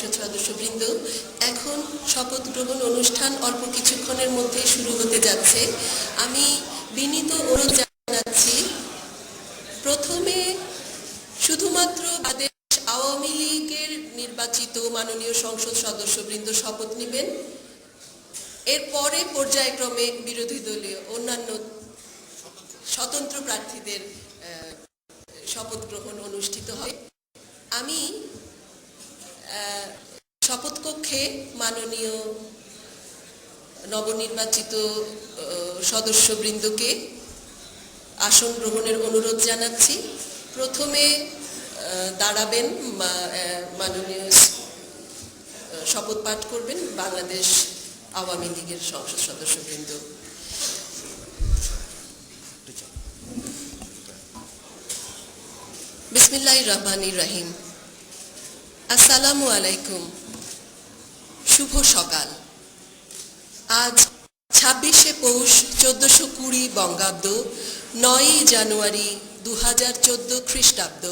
সংসদ এখন শপথ গ্রহণ অনুষ্ঠান অল্প কিছুক্ষণের মধ্যে শুরু হতে যাচ্ছে। আমি বিনীত অনুরোধ জানাচ্ছি, প্রথমে শুধুমাত্র আওয়ামী লীগের নির্বাচিত মাননীয় সংসদ সদস্যবৃন্দ শপথ নেবেন। এরপরে পর্যায়ক্রমে বিরোধী দলীয় অন্যান্য স্বতন্ত্র প্রার্থীদের শপথ গ্রহণ অনুষ্ঠিত হয় আমি শপথ কক্ষে মাননীয় নবনির্বাচিত সদস্যবৃন্দকে আসন গ্রহণের অনুরোধ জানাচ্ছি। প্রথমে দাঁড়াবেন মাননীয় শপথ পাঠ করবেন বাংলাদেশ আওয়ামী লীগের সংসদ সদস্যবৃন্দ। বিসমিল্লাহ রহমানির রহিম। আসসালামু আলাইকুম। শুভ সকাল। আজ ছাব্বিশে পৌষ চোদ্দশো কুড়ি বঙ্গাব্দ, নয়ই জানুয়ারি দু হাজার চোদ্দ খ্রিস্টাব্দ,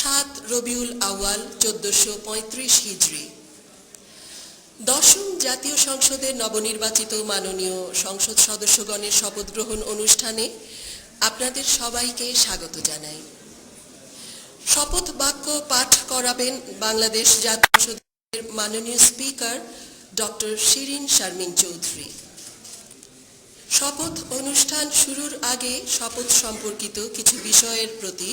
সাত রবিউল আউয়াল চোদ্দশো পঁয়ত্রিশ হিজড়ি। দশম জাতীয় সংসদের নবনির্বাচিত মাননীয় সংসদ সদস্যগণের শপথ গ্রহণ অনুষ্ঠানে আপনাদের সবাইকে স্বাগত জানাই। শপথ বাক্য পাঠ করাবেন বাংলাদেশ জাতীয় সংসদের মাননীয় স্পিকার ডক্টর শিরিন শারমিন চৌধুরী। শপথ অনুষ্ঠান শুরুর আগে শপথ সম্পর্কিত কিছু বিষয়ের প্রতি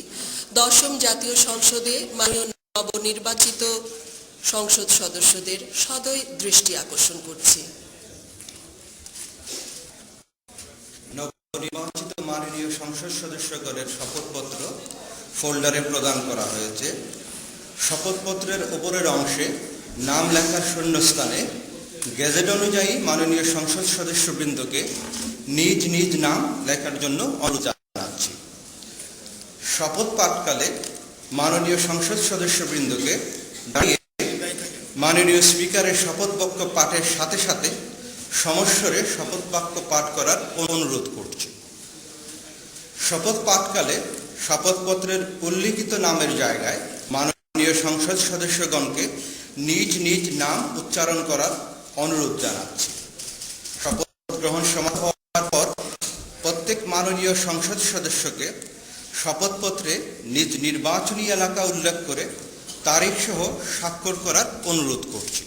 দশম জাতীয় সংসদে মাননীয় নবনির্বাচিত সংসদ সদস্যদের সদয় দৃষ্টি আকর্ষণ করছি। নবনির্বাচিত মাননীয় সংসদ সদস্যগণের শপথপত্র ফোল্ডারে প্রদান করা হয়েছে। শপথপত্রের ওপরের অংশে নাম লেখার শূন্যস্থানে গেজেট অনুযায়ী মাননীয় সংসদ সদস্যবৃন্দকে নিজ নিজ নাম লেখার জন্য অনুরোধ জানাচ্ছি। শপথ পাঠকালে মাননীয় সংসদ সদস্যবৃন্দকে দাঁড়িয়ে মাননীয় স্পিকারের শপথ বাক্য পাঠের সাথে সাথে সমস্বরে শপথ বাক্য পাঠ করার অনুরোধ করছি। শপথ পাঠকালে শপথপত্রের উল্লিখিত নামের জায়গায় মাননীয় সংসদ সদস্যগণকে নিজ নিজ নাম উচ্চারণ করার অনুরোধ জানাচ্ছি। শপথ গ্রহণ সমাপ্ত হওয়ার পর প্রত্যেক মাননীয় সংসদ সদস্যকে শপথপত্রে নিজ নির্বাচনী এলাকা উল্লেখ করে তারিখ সহ স্বাক্ষর করার অনুরোধ করছি।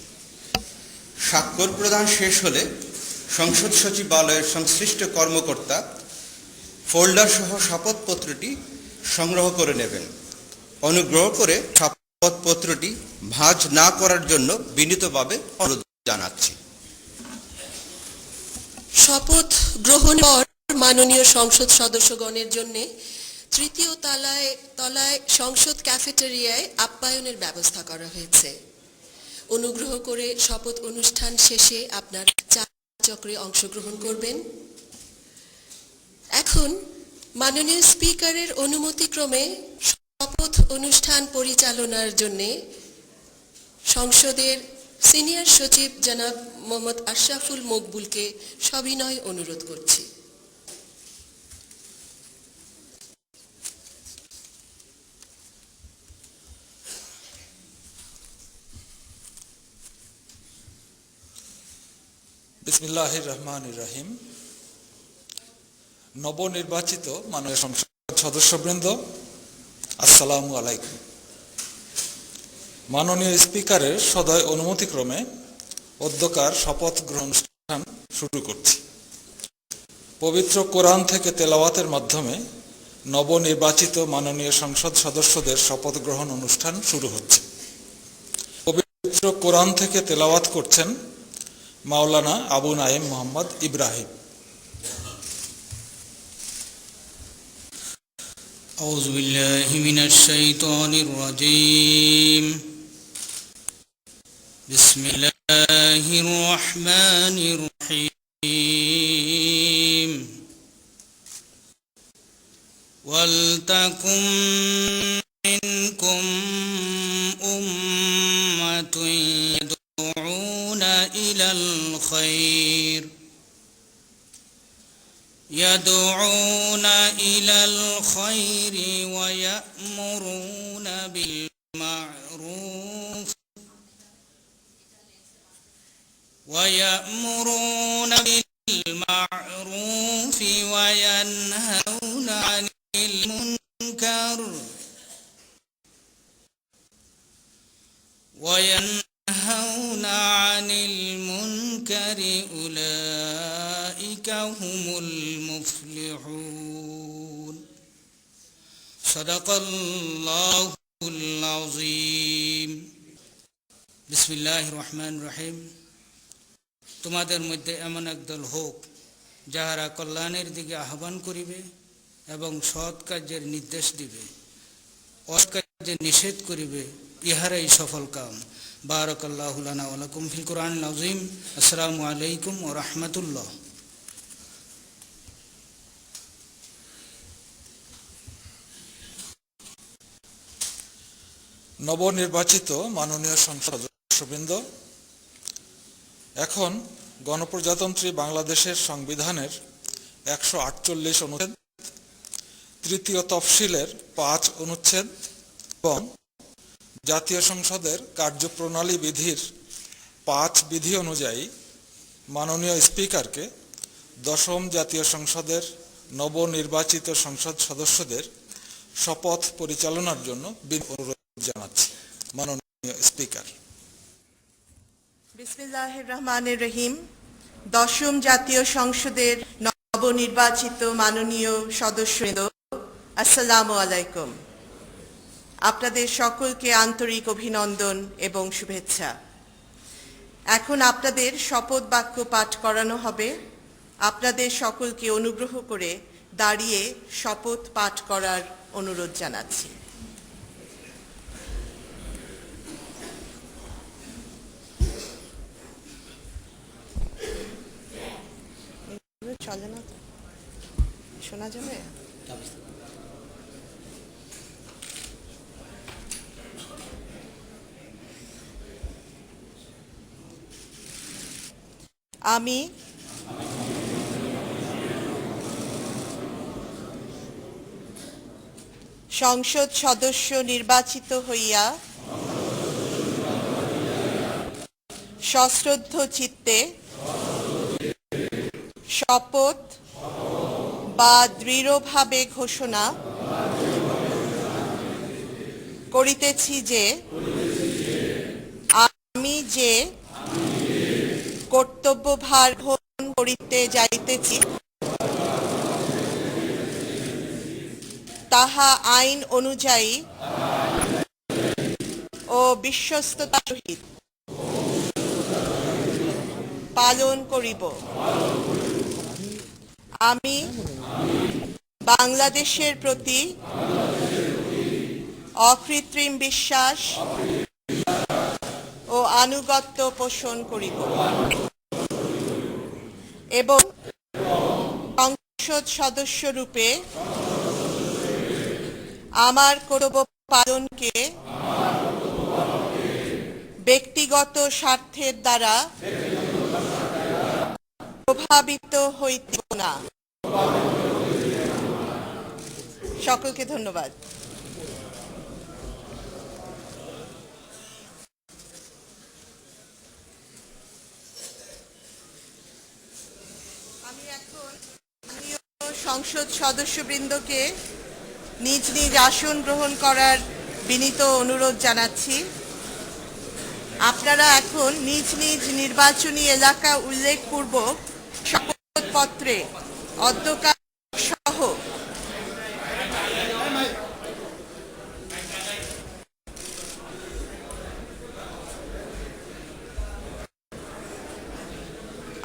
স্বাক্ষর প্রদান শেষ হলে সংসদ সচিবালয়ের সংশ্লিষ্ট কর্মকর্তা ফোল্ডার সহ শপথপত্রটি সংগ্রহ করে নেবেন। অনুগ্রহ করে শপথপত্রটি ভাঁজ না করার জন্য বিনীতভাবে অনুরোধ জানাচ্ছি। শপথ গ্রহণের পর মাননীয় সংসদ সদস্যগণের জন্য তৃতীয় তলায় তলায় সংসদ ক্যাফেটেরিয়ায় আপ্যায়নের ব্যবস্থা করা হয়েছে। অনুগ্রহ করে শপথ অনুষ্ঠান শেষে আপনার চা চক্রে অংশগ্রহণ করবেন। এখন মাননীয় স্পিকারের অনুমতিক্রমে শপথ অনুষ্ঠান পরিচালনার জন্য সংসদের সিনিয়র সচিব জনাব মোহাম্মদ আশরাফুল মকবুলকে সবিনয় অনুরোধ করছি। বিসমিল্লাহ রহমান রহিম। নবনির্বাচিত মাননীয় সংসদ সদস্যবৃন্দ, আসসালামু আলাইকুম। মাননীয় স্পিকারের সদয় অনুমতিক্রমে অধ্যকার শপথ গ্রহণ অনুষ্ঠান শুরু করছি। পবিত্র কোরআন থেকে তেলাওয়াতের মাধ্যমে নবনির্বাচিত মাননীয় সংসদ সদস্যদের শপথ গ্রহণ অনুষ্ঠান শুরু হচ্ছে। পবিত্র কোরআন থেকে তেলাওয়াত করছেন মাওলানা আবু নাইম মোহাম্মদ ইব্রাহিম। أعوذ بالله من الشيطان الرجيم. بسم الله الرحمن الرحيم. ولتكن منكم أمة يدعون إلى الخير. يدعون إلى الخير ويأمرون بالمعروف ويأمرون صدق الله العظيم بسم الله الرحمن الرحيم তোমাদের মধ্যে এমন একদল হোক যাহারা কল্যাণের দিকে আহ্বান করিবে এবং সৎ কার্যের নির্দেশ দিবে অসৎ কার্যে নিষেধ করিবে ইহারাই সফল কাম বারকাল্লাহ লানা ওয়ালাকুম ফিল কোরআন আজিম আসসালামু আলাইকুম ও রহমতুল্লাহ নবনির্বাচিত মাননীয় সংসদ সদস্যবৃন্দ, এখন গণপ্রজাতন্ত্রী বাংলাদেশের সংবিধানের একশো আটচল্লিশ অনুচ্ছেদ, তৃতীয় তফসিলের পাঁচ অনুচ্ছেদ এবং জাতীয় সংসদের কার্যপ্রণালী বিধির পাঁচ বিধি অনুযায়ী মাননীয় স্পিকারকে দশম জাতীয় সংসদের নবনির্বাচিত সংসদ সদস্যদের শপথ পরিচালনার জন্য অনুরোধ জানাচ্ছি। মাননীয় স্পিকার। বিসমিল্লাহ রহমানের রহিম। দশম জাতীয় সংসদের নবনির্বাচিত মাননীয় সদস্যবৃন্দ আসসালামু আলাইকুম। আপনাদের সকলকে আন্তরিক অভিনন্দন এবং শুভেচ্ছা। এখন আপনাদের শপথ বাক্য পাঠ করানো হবে। আপনাদের সকলকে অনুগ্রহ করে দাঁড়িয়ে শপথ পাঠ করার অনুরোধ জানাচ্ছি। চলে না তো। শোনা যাবে? আমি সংসদ সদস্য নির্বাচিত হইয়া সশ্রদ্ধ চিত্তে শপথ বা দৃঢ়ভাবে ঘোষণা করিতেছি যে, আমি যে কর্তব্যভার গ্রহণ করিতে যাইতেছি, তাহা আইন অনুযায়ী ও বিশ্বস্ততা সহিত পালন করিব। আমি বাংলাদেশের প্রতি অকৃত্রিম বিশ্বাস ও আনুগত্য পোষণ করিব এবং সংসদ সদস্য রূপে আমার কর্তব্য পালনকে ব্যক্তিগত স্বার্থের দ্বারা প্রভাবিত হইতে না। সকলকে ধন্যবাদ। আমি এখন সংসদ সদস্যবৃন্দকে নিজ নিজ আসন গ্রহণ করার বিনীত অনুরোধ জানাচ্ছি। আপনারা এখন নিজ নিজ নির্বাচনী এলাকা উল্লেখ উল্লেখপূর্বক শপথপত্রে অধ্যকার সহ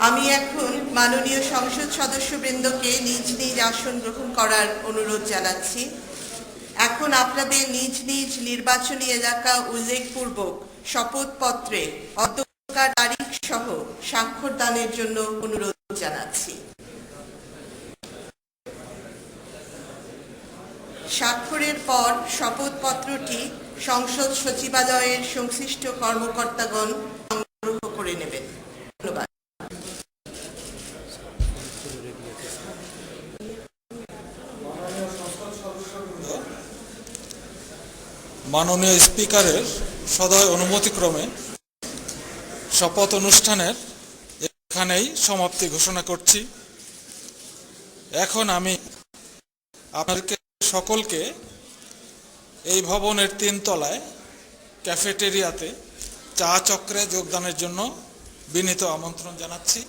আমি এখন মাননীয় সংসদ সদস্যবৃন্দকে নিজ নিজ আসন গ্রহণ করার অনুরোধ জানাচ্ছি। এখন আপনাদের নিজ নিজ নির্বাচনী এলাকা উল্লেখপূর্বক শপথপত্রে অধ্যকার তারিখ সহ স্বাক্ষর দানের জন্য অনুরোধ জানাচ্ছি স্বাক্ষরের পর শপথপত্রটি সংসদ সচিবালয়ের সংশ্লিষ্ট কর্মকর্তাগণ সংগ্রহ করে নেবেন। ধন্যবাদ। মাননীয় স্পিকারের সদয় অনুমতিক্রমে শপথ অনুষ্ঠানের এখানেই সমাপ্তি ঘোষণা করছি। এখন আমি আপনাদেরকে, সকলকে এই ভবনের তিন তলায় ক্যাফেটেরিয়াতে চা চক্রে যোগদানের জন্য বিনীত আমন্ত্রণ জানাচ্ছি।